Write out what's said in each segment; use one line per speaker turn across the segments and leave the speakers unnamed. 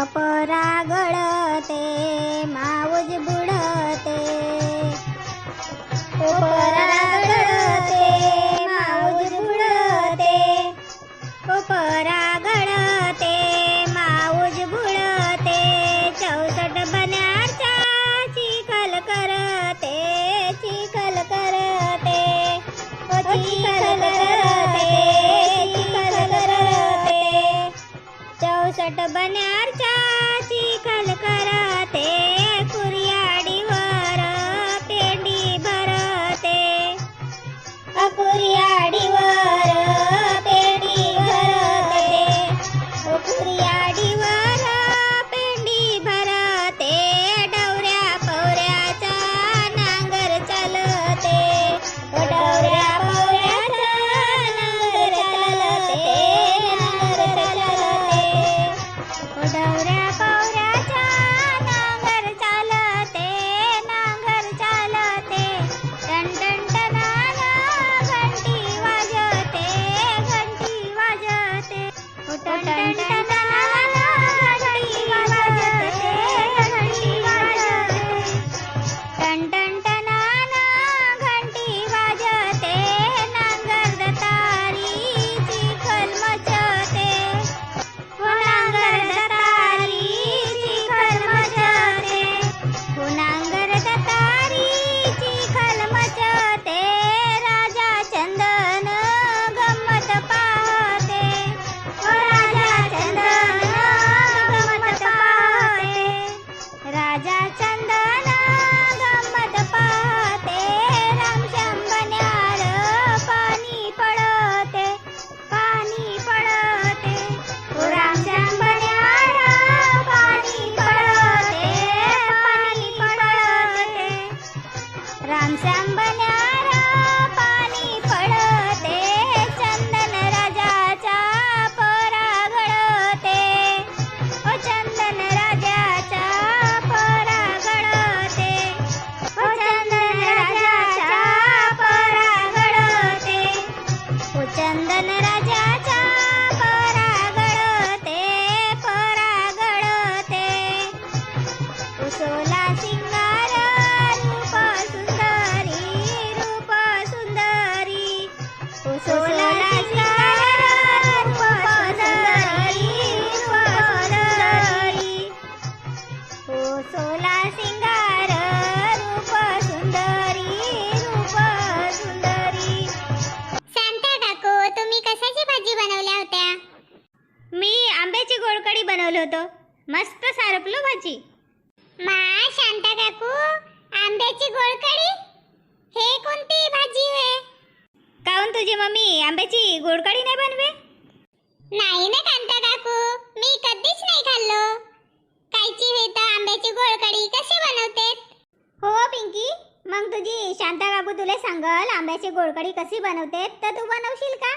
अपरा गळते माऊज बुडते. उपरा गळते माऊज बुडते. उपरा गळते माऊज बुडते. चौसष्ट बन्याचा चिखल करते चिखल करते. ओ चिखल करते चिखल करते. चौसष्ट बनार राजा चंदन मा
शांता काकू आंब्याची गोळकडी हे कोणती भाजी आहे
काहून तुझी मम्मी आंब्याची गोडकडी नाही बनवे?
नाही ना कांता काकू. मी कधीच नाही खाल्लो. कायची हे तर आंब्याची गोळकडी कशी बनवते
हो पिंकी. मग तुझी शांता काकू तुला सांगल आंब्याची गोडकडी कशी बनवते तर तू बनवशील का?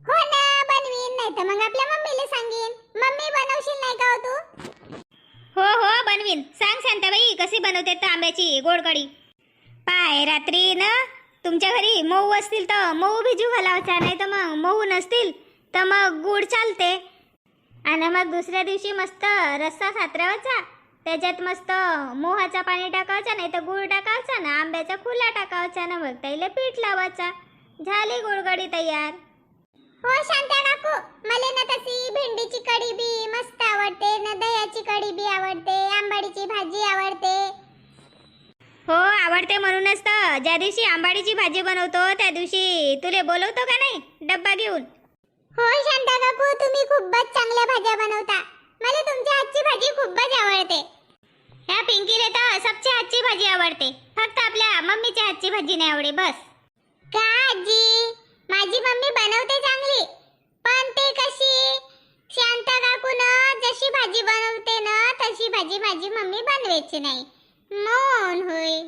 हो ना बनवीन. नाही तर मग आपल्या मम्मीला सांगेन. मम्मी बनवशील नाही का हो तू?
हो हो बनवीन. सांग शांताबाई कशी बनवते तर आंब्याची गोडकडी पाय रात्री ना तुमच्या घरी मऊ असतील तर मऊ भिजू घालावचा नाही तर मग मऊ नसतील तर मग गुड चालते. आणि मग दुसऱ्या दिवशी मस्त रस्सा सातरावाचा त्याच्यात मस्त मोहाचा पाणी टाकायचा नाही तर गुळ टाकायचा ना आंब्याचा खुला टाकायचा ना मग त्याला पीठ लावायचा. झाली गुळगडी तयार
हो शांता काकू मला ना तशी भेंडीची कढी बी मस्त आवडते ना दह्याची कढी बी आवडते आंबाडीची भाजी आवडते
हो आवडते म्हणूनच तर. ज्या दिवशी आंबाडीची भाजी बनवतो त्या दिवशी तुले बोलवतो का नाही? डब्बा घेऊन.
हो शांता काकू तुम्ही खूपच चांगल्या भाज्या बनवता. मला तुमच्या हातची भाजी खूपच आवडते.
ह्या पिंकीले तर सबच्या हातची भाजी आवडते. फक्त आपल्या मम्मीच्या हातची भाजी नाही आवडे बस.
का आजी? माझी मम्मी बनवते चांगली. पण ते कशी? शांता काकून जशी भाजी बनवते ना तशी भाजी माझी मम्मी बनवायची नाही. मौन होय.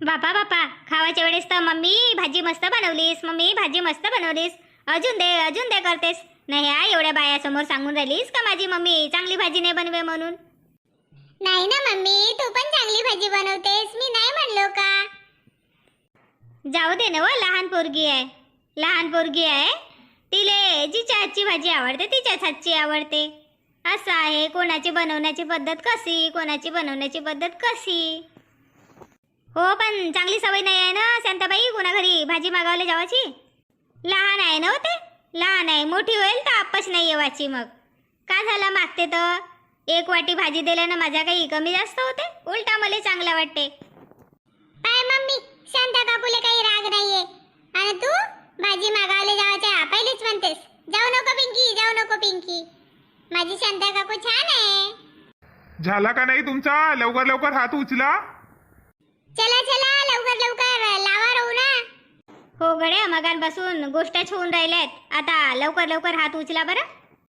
बापा बापा खावाच्या वेळेस तर मम्मी भाजी मस्त बनवलीस मम्मी भाजी मस्त बनवलीस. अजून दे अजून दे करतेस. नाही ह्या एवढ्या बायासमोर सांगून राहिलीस का माझी मम्मी? चांगली भाजी नाही बनवे म्हणून.
नाही ना मम्मी तू पण चांगली भाजी बनवतेस. मी नाही म्हणलो का?
जाऊ दे ना व लहान पोरगी आहे. लहान पोरगी आहे. तिले जिच्या हातची भाजी आवडते तिच्याच हातची आवडते. असं आहे कोणाची बनवण्याची पद्धत कशी कोणाची बनवण्याची पद्धत कशी? हो पण चांगली सवय नाही आहे ना शांताबाई? कोणा घरी भाजी मागावले जावाची लहान आहे ना हो ते? लहान आहे. मोठी होईल तर आपच नाही येवाची मग. का झालं मागते तर एक वाटी भाजी दिल्यानं माझ्या काही कमी जास्त होते? उलटा मला चांगला वाटते.
पाय मम्मी शांता काकूले काही राग नाहीये. आणि तू? भाजी मागावले जावाच्या पहिलेच म्हणतेस. जाऊ नको पिंकी जाऊ नको पिंकी. माझी शांता काकू छान आहे.
झाला का नाही तुमचा? लवकर लवकर हात उचला.
चला चला लवकर लवकर. लावा राहू ना
हो गड्या बसून गोष्टच होऊन राहिल्यात. आता लवकर लवकर हात उचला बरं.